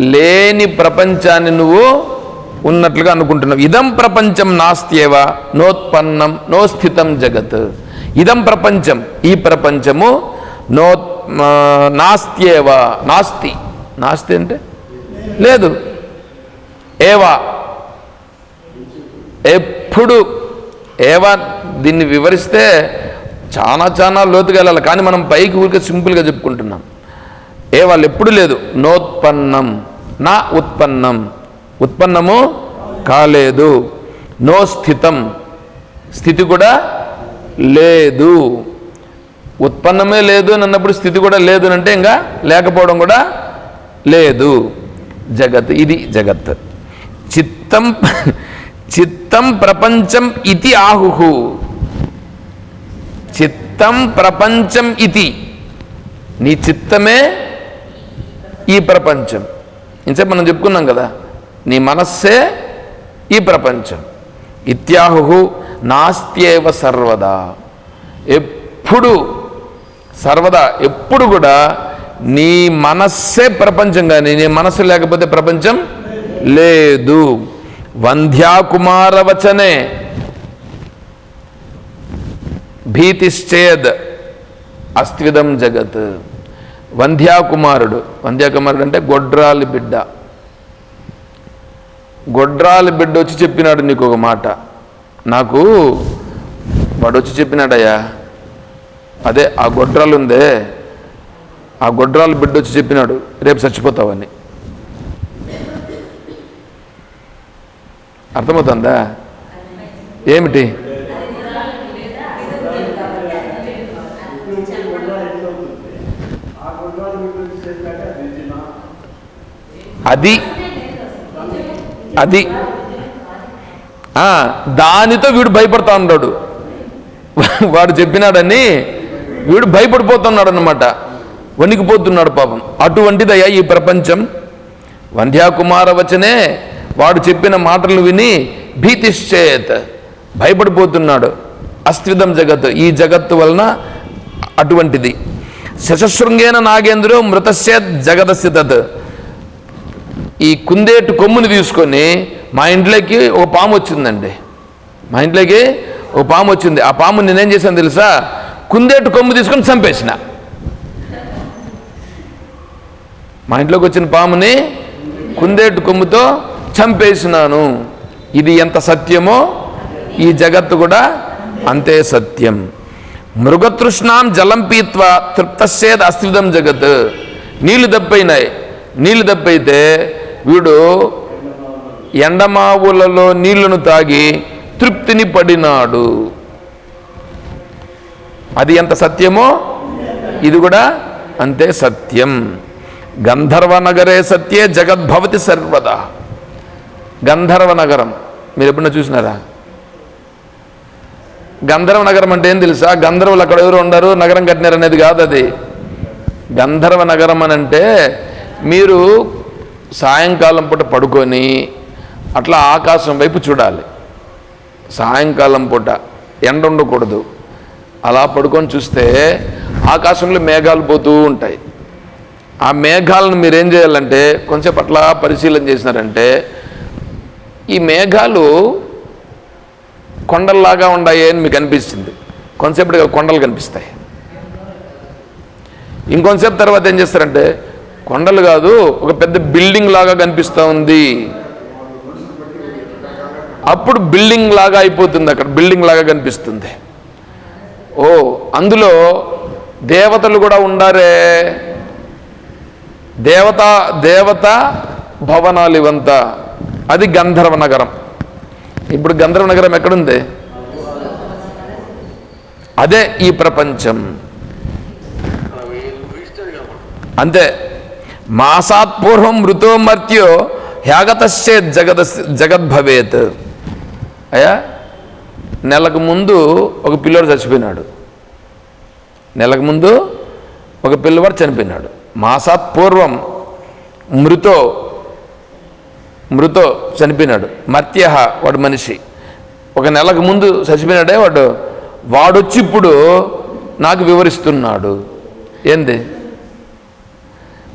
లేని ప్రపంచాన్ని నువ్వు ఉన్నట్లుగా అనుకుంటున్నావు. ఇదం ప్రపంచం నాస్త్యేవ నోత్పన్నం నో స్థితం జగత్. ఇదం ప్రపంచం. ఈ ప్రపంచము నో నాస్త్యేవ నాస్తి. నాస్తి అంటే? లేదు. ఏవా. ఎప్పుడు ఏవా దీన్ని వివరిస్తే చాలా చాలా లోతుగా వెళ్ళాలి. కానీ మనం పైకి ఊరికే సింపుల్గా చెప్పుకుంటున్నాం. ఏ వాళ్ళు ఎప్పుడు లేదు. నోత్పన్నం. నా ఉత్పన్నం. ఉత్పన్నము కాలేదు. నో స్థితం. స్థితి కూడా లేదు. ఉత్పన్నమే లేదు అని అన్నప్పుడు స్థితి కూడా లేదు అంటే ఇంకా లేకపోవడం కూడా లేదు. జగత్ ఇది జగత్. చిత్తం చిత్తం ప్రపంచం ఇది ఆహుహు. చిత్తం ప్రపంచం ఇది నీ చిత్తమే ఈ ప్రపంచం. ఇంతసేపు మనం చెప్పుకున్నాం కదా నీ మనస్సే ఈ ప్రపంచం. ఇత్యాహు నాస్త్యేవ సర్వదా. ఎప్పుడు సర్వదా ఎప్పుడు కూడా నీ మనస్సే ప్రపంచం కానీ నీ మనస్సు లేకపోతే ప్రపంచం లేదు. వంధ్యాకుమారవచనే భీతిశ్చేద్ అస్త్విదం జగత్. వంధ్యాకుమారుడు. వంధ్యాకుమారుడు అంటే గొడ్రాలి బిడ్డ. గొడ్రాలి బిడ్డ వచ్చి చెప్పినాడు నీకు ఒక మాట. నాకు వాడు వచ్చి చెప్పినాడయ్యా. అదే ఆ గొడ్రాలు ఉందే. ఆ గొడ్రాలు బిడ్డ వచ్చి చెప్పినాడు. రేపు చచ్చిపోతావని అర్థమవుతుందా? ఏమిటి? అది అది. దానితో వీడు భయపడతా ఉన్నాడు. వాడు చెప్పినాడని వీడు భయపడిపోతున్నాడు అనమాట వణికిపోతున్నాడు పాపం. అటువంటిదయ్యా ఈ ప్రపంచం. వంధ్యాకుమార వచనే వాడు చెప్పిన మాటలు విని భీతిశ్చేత్ భయపడిపోతున్నాడు. అస్త్విదం జగత్. ఈ జగత్తు వలన అటువంటిది. శశశృంగేన నాగేంద్రో మృతశ్చేత్ జగదస్థితత్ తత్. ఈ కుందేటు కొమ్ముని తీసుకొని మా ఇంట్లోకి ఒక పాము వచ్చిందండి. మా ఇంట్లోకి ఒక పాము వచ్చింది. ఆ పాము నేనేం చేశాను తెలుసా? కుందేటు కొమ్ము తీసుకొని చంపేసిన. మా ఇంట్లోకి వచ్చిన పాముని కుందేటు కొమ్ముతో చంపేసినాను. ఇది ఎంత సత్యమో? ఈ జగత్తు కూడా అంతే సత్యం. మృగతృష్ణాం జలం పీత్వ తృప్తశ్చేద్ అస్థితం జగత్. నీళ్ళు దప్పైనాయి నీళ్ళు దప్పైతే వీడు ఎండమావులలో నీళ్ళను తాగి తృప్తిని పడినాడు. అది ఎంత సత్యమో? ఇది కూడా అంతే సత్యం. గంధర్వ నగరే సత్యే జగద్భవతి సర్వదా. గంధర్వ నగరం మీరు ఎప్పుడన్నా చూసినారా? గంధర్వ నగరం అంటే ఏం తెలుసా? గంధర్వులు అక్కడ ఎవరు ఉండరు? నగరం కట్టినారు అనేది కాదు అది. గంధర్వ నగరం అని అంటే మీరు సాయంకాలం పూట పడుకొని అట్లా ఆకాశం వైపు చూడాలి. సాయంకాలం పూట ఎండ ఉండకూడదు. అలా పడుకొని చూస్తే ఆకాశంలో మేఘాలు పోతూ ఉంటాయి. ఆ మేఘాలను మీరు ఏం చేయాలంటే కొంచెంసేపు అట్లా పరిశీలన చేసినారంటే ఈ మేఘాలు కొండల్లాగా ఉన్నాయి అని మీకు అనిపిస్తుంది. కొంతసేపటిగా కొండలు కనిపిస్తాయి. ఇంకొంతసేపు తర్వాత ఏం చేస్తారంటే కొండలు కాదు ఒక పెద్ద బిల్డింగ్ లాగా కనిపిస్తూ ఉంది. అప్పుడు బిల్డింగ్ లాగా అయిపోతుంది అక్కడ బిల్డింగ్ లాగా కనిపిస్తుంది. ఓ అందులో దేవతలు కూడా ఉండారే. దేవత దేవత భవనాలు ఇవంతా అది గంధర్వ నగరం. ఇప్పుడు గంధర్వ నగరం ఎక్కడుంది? అదే ఈ ప్రపంచం. అంతే. మాసాత్ పూర్వం మృతో మర్త్యో హ్యాగతశ్చేత్ జగద జగద్భవేత్. అయ్యా? నెలకు ముందు ఒక పిల్లోడు చచ్చిపోయినాడు. నెలకు ముందు ఒక పిల్లవాడు చనిపోయినాడు. మాసాత్ పూర్వం మృతో మృతో చనిపోయినాడు. మర్త్య వాడు మనిషి. ఒక నెలకు ముందు చచ్చిపోయినాడే వాడు. వాడొచ్చి ఇప్పుడు నాకు వివరిస్తున్నాడు. ఏంది?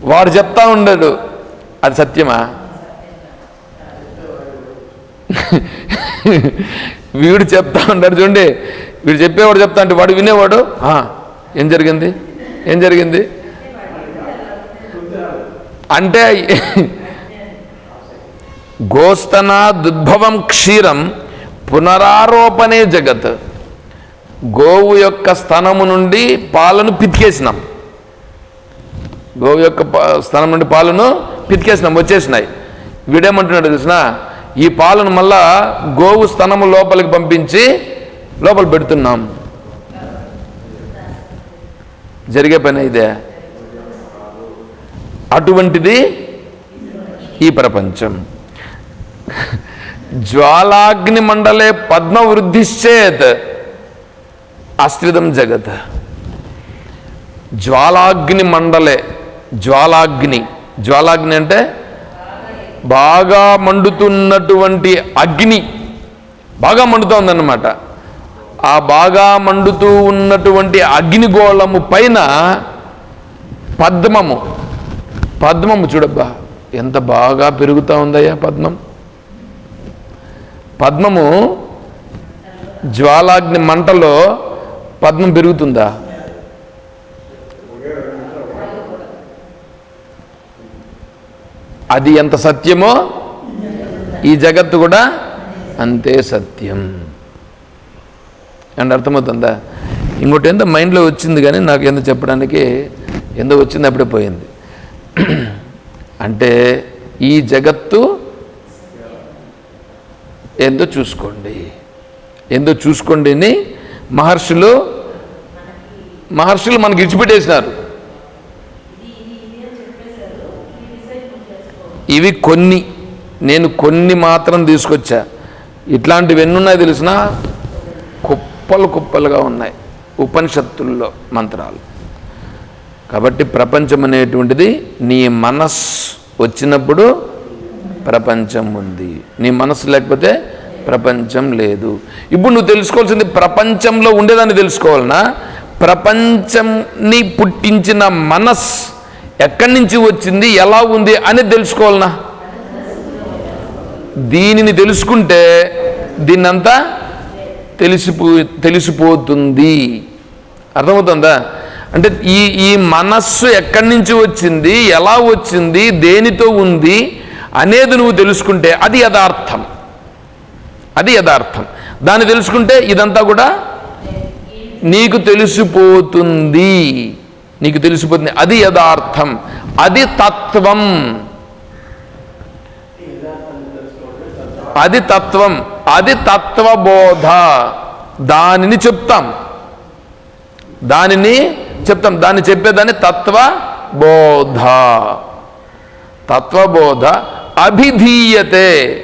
వాడు చెప్తా ఉండడు. అది సత్యమా? వీడు చెప్తా ఉంటాడు చూడండి. వీడు చెప్పేవాడు చెప్తా అంటే వాడు వినేవాడు? ఏం జరిగింది? ఏం జరిగింది? అంటే గోస్తనా దుద్భవం క్షీరం పునరారోపణే జగత్. గోవు యొక్క స్థనము నుండి పాలను పితికేసినాం. గోవు యొక్క పా- నుండి పాలను పితికేసినాం వచ్చేసినాయి. వీడేమంటున్నాడు తెలిసిన? ఈ పాలను మళ్ళా గోవు స్థనము లోపలికి పంపించి లోపల పెడుతున్నాం. జరిగే పని ఇదే. అటువంటిది ఈ ప్రపంచం. జ్వాలాగ్ని మండలే పద్మ వృద్ధిశ్చేత్ అస్త్రిదం జగత్. జ్వాలాగ్ని మండలే జ్వాలాగ్ని. జ్వాలాగ్ని అంటే బాగా మండుతున్నటువంటి అగ్ని. బాగా మండుతోందన్నమాట ఆ బాగా మండుతూ ఉన్నటువంటి అగ్నిగోళము పైన పద్మము. పద్మము చూడబ్బా ఎంత బాగా పెరుగుతూ ఉందయ్యా పద్మం. పద్మము జ్వాలాగ్ని మంటలో పద్మం పెరుగుతుందా? అది ఎంత సత్యమో ఈ జగత్తు కూడా అంతే సత్యం. అండ్ అర్థమవుతుందా? ఇంకోటి ఏందో మైండ్లో వచ్చింది కానీ నాకు ఏందో చెప్పడానికి ఏందో వచ్చింది అప్పుడే పోయింది. అంటే ఈ జగత్తు ఏందో చూసుకోండి. ఏందో చూసుకోండిని మహర్షులు మహర్షులు మనకి ఇచ్చిపెట్టేసినారు ఇవి కొన్ని. నేను కొన్ని మాత్రం తీసుకొచ్చా. ఇట్లాంటివి ఎన్ని ఉన్నాయి తెలిసిన కుప్పలు కుప్పలుగా ఉన్నాయి ఉపనిషత్తుల్లో మంత్రాలు. కాబట్టి ప్రపంచం అనేటువంటిది నీ మనస్సు వచ్చినప్పుడు ప్రపంచం ఉంది. నీ మనసు లేకపోతే ప్రపంచం లేదు. ఇప్పుడు నువ్వు తెలుసుకోవాల్సింది ప్రపంచంలో ఉండేదాన్ని తెలుసుకోవాలన్నా ప్రపంచంని పుట్టించిన మనస్ ఎక్కడి నుంచి వచ్చింది ఎలా ఉంది అని తెలుసుకోవాలనా? దీనిని తెలుసుకుంటే దీన్నంతా తెలిసిపో తెలిసిపోతుంది. అర్థమవుతుందా? అంటే ఈ ఈ మనస్సు ఎక్కడి నుంచి వచ్చింది ఎలా వచ్చింది దేనితో ఉంది అనేది నువ్వు తెలుసుకుంటే అది యథార్థం. అది యథార్థం. దాన్ని తెలుసుకుంటే ఇదంతా కూడా నీకు తెలిసిపోతుంది. నీకు తెలిసిపోతుంది. అది యథార్థం. అది తత్వం. అది తత్వం. అది తత్వబోధ. దానిని చెప్తాం. దానిని చెప్తాం. దాన్ని చెప్పేదాన్ని తత్వబోధ. తత్వబోధ అభిధీయతే.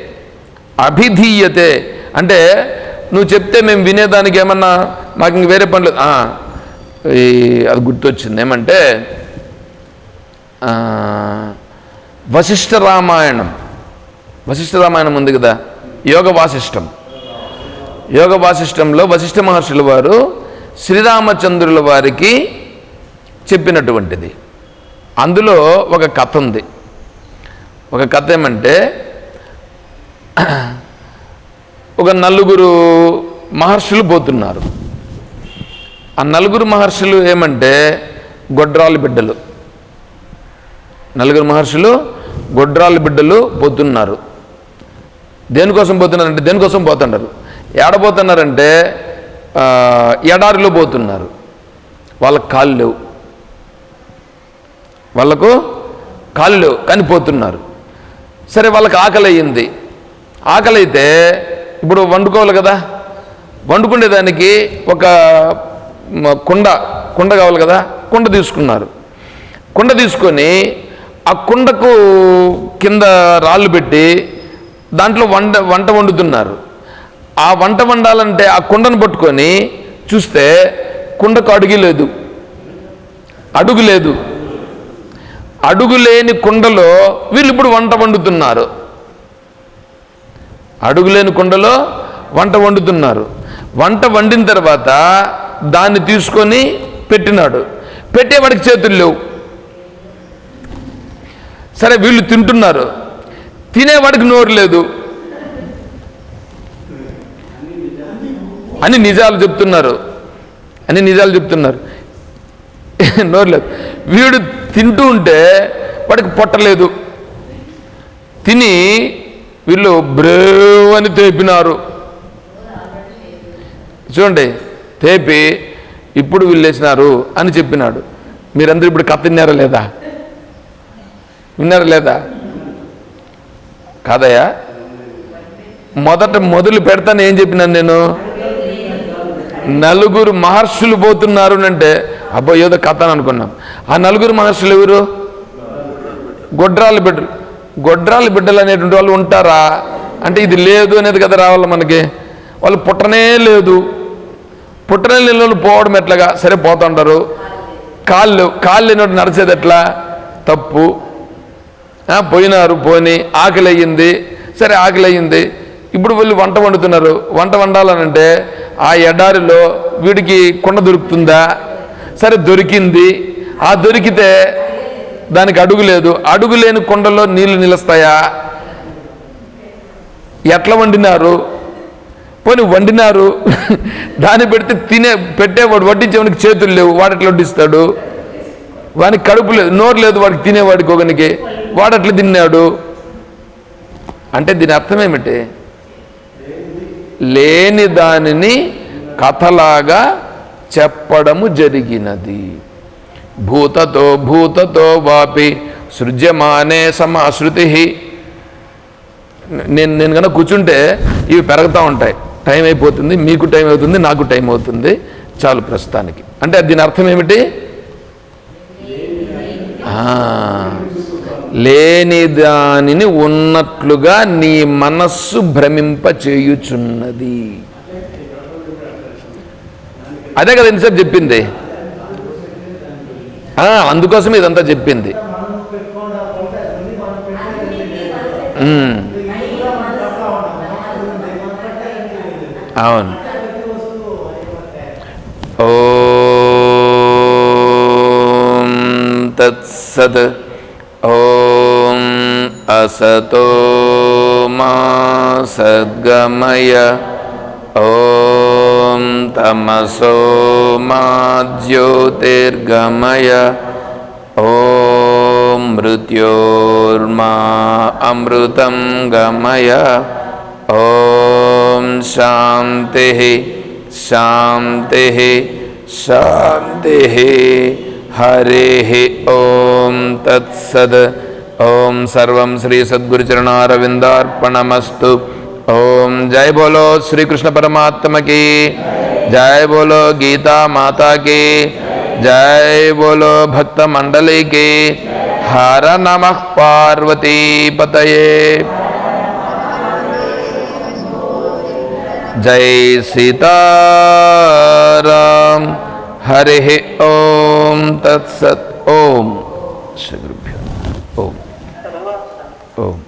అభిధీయతే. అంటే నువ్వు చెప్తే మేము వినేదానికి ఏమన్నా మాకు ఇంక వేరే పని లేదు. ఈ అది గుర్తొచ్చింది. ఏమంటే వశిష్ఠ రామాయణం. వశిష్ఠ రామాయణం ఉంది కదా? యోగ వాసిష్టం. యోగ వాసిష్టంలో వశిష్ఠ మహర్షుల వారు శ్రీరామచంద్రుల వారికి చెప్పినటువంటిది. అందులో ఒక కథ ఉంది. ఒక కథ ఏమంటే ఒక నలుగురు మహర్షులు పోతున్నారు. ఆ నలుగురు మహర్షులు ఏమంటే గొడ్రాలు బిడ్డలు. నలుగురు మహర్షులు గొడ్రాలు బిడ్డలు పోతున్నారు. దేనికోసం పోతున్నారంటే దేనికోసం పోతున్నారు? ఏడబోతున్నారంటే ఎడారిలో పోతున్నారు. వాళ్ళకి కాళ్ళు లేవు. వాళ్ళకు కాళ్ళు లేవు కానీ పోతున్నారు. సరే వాళ్ళకి ఆకలి అయ్యింది ఆకలి అయితే ఇప్పుడు వండుకోవాలి కదా? వండుకునేదానికి ఒక కుండ కుండ కావాలి కదా కుండ తీసుకున్నారు. కుండ తీసుకొని ఆ కుండకు కింద రాళ్ళు పెట్టి దాంట్లో వంట వంట వండుతున్నారు. ఆ వంట వండాలంటే ఆ కుండను పట్టుకొని చూస్తే కుండకు అడుగు లేదు. అడుగు లేదు. అడుగు లేని కుండలో వీళ్ళు ఇప్పుడు వంట వండుతున్నారు. అడుగు లేని కుండలో వంట వండుతున్నారు. వంట వండిన తర్వాత దాన్ని తీసుకొని పెట్టినాడు. పెట్టేవాడికి చేతులు లేవు. సరే వీళ్ళు తింటున్నారు. తినేవాడికి నోరు లేదు. అని నిజాలు చెప్తున్నారు. అని నిజాలు చెప్తున్నారు. నోరు లేదు. వీడు తింటూ ఉంటే వాడికి పొట్టలేదు తిని వీళ్ళు బ్రేవ్ అని తేపినారు. చూడండి. తేపి ఇప్పుడు వీళ్ళేసినారు అని చెప్పినాడు. మీరందరూ ఇప్పుడు కథ విన్నారా లేదా? విన్నారా లేదా? కాదయ్యా. మొదట మొదలు పెడతాను ఏం చెప్పినాను నేను? నలుగురు మహర్షులు పోతున్నారు అంటే అబ్బో ఏదో కథ అని అనుకున్నాం. ఆ నలుగురు మహర్షులు ఎవరు? గొడ్రాల బిడ్డలు. గొడ్రాల బిడ్డలు అనేటువంటి వాళ్ళు ఉంటారా? అంటే ఇది లేదు అనేది కదా రావాలి మనకి? వాళ్ళు పుట్టనే లేదు. పుట్టనే పోవడం ఎట్లాగా? సరే పోతుంటారు. కాళ్ళు కాళ్ళు లేనట్టు నడిచేది ఎట్లా? తప్పు. పోయినారు పోని ఆకలి అయ్యింది సరే ఆకలి అయ్యింది ఇప్పుడు వీళ్ళు వంట వండుతున్నారు. వంట వండాలనంటే ఆ ఎడారిలో వీడికి కుండ దొరుకుతుందా? సరే దొరికింది. ఆ దొరికితే దానికి అడుగు లేదు. అడుగు లేని కుండలో నీళ్ళు నిలుస్తాయా? ఎట్లా వండినారు? పోనీ వండినారు దాన్ని పెడితే తినే పెట్టేవాడు వడ్డించేవానికి చేతులు లేవు వాడు ఎట్లా వడ్డిస్తాడు? వానికి కడుపు లేదు నోరు లేదు వాడికి తినేవాడికి ఒకనికి వాడు అట్లా తిన్నాడు? అంటే దీని అర్థం ఏమిటి? లేని దానిని కథలాగా చెప్పడము జరిగినది. భూతతో భూతతో వాపి సృజ్యమానే సమాశ్రుతి నేను నేను కనుక కూర్చుంటే ఇవి పెరుగుతూ ఉంటాయి. టైం అయిపోతుంది మీకు టైం అవుతుంది నాకు టైం అవుతుంది. చాలు ప్రస్తుతానికి. అంటే దీని అర్థం ఏమిటి? లేని దానిని ఉన్నట్లుగా నీ మనస్సు భ్రమింప చేయుచున్నది. అదే కదా ఇంతసేపు చెప్పింది. అందుకోసం ఇదంతా చెప్పింది. అవును ఓం తత్సత్ ఓం అసతో మా సద్గమయ ఓం తమసో మా జ్యోతిర్గమయ ఓం మృత్యోర్మా అమృతం గమయ ओम शांति शांति शांति हरे ओम तत्सद। ओम सर्व श्री श्रीसद्गुरुचरणारविन्दार्पणमस्तु ओम जय बोलो श्री कृष्ण परमात्म की। जय बोलो गीता माता की। जय बोलो भक्त मंडली की। हर नमः पार्वती पतये। जय सीताराम। हरे ओम तत्सत ओम। श्री गुरुभ्यो। ओम। ओम।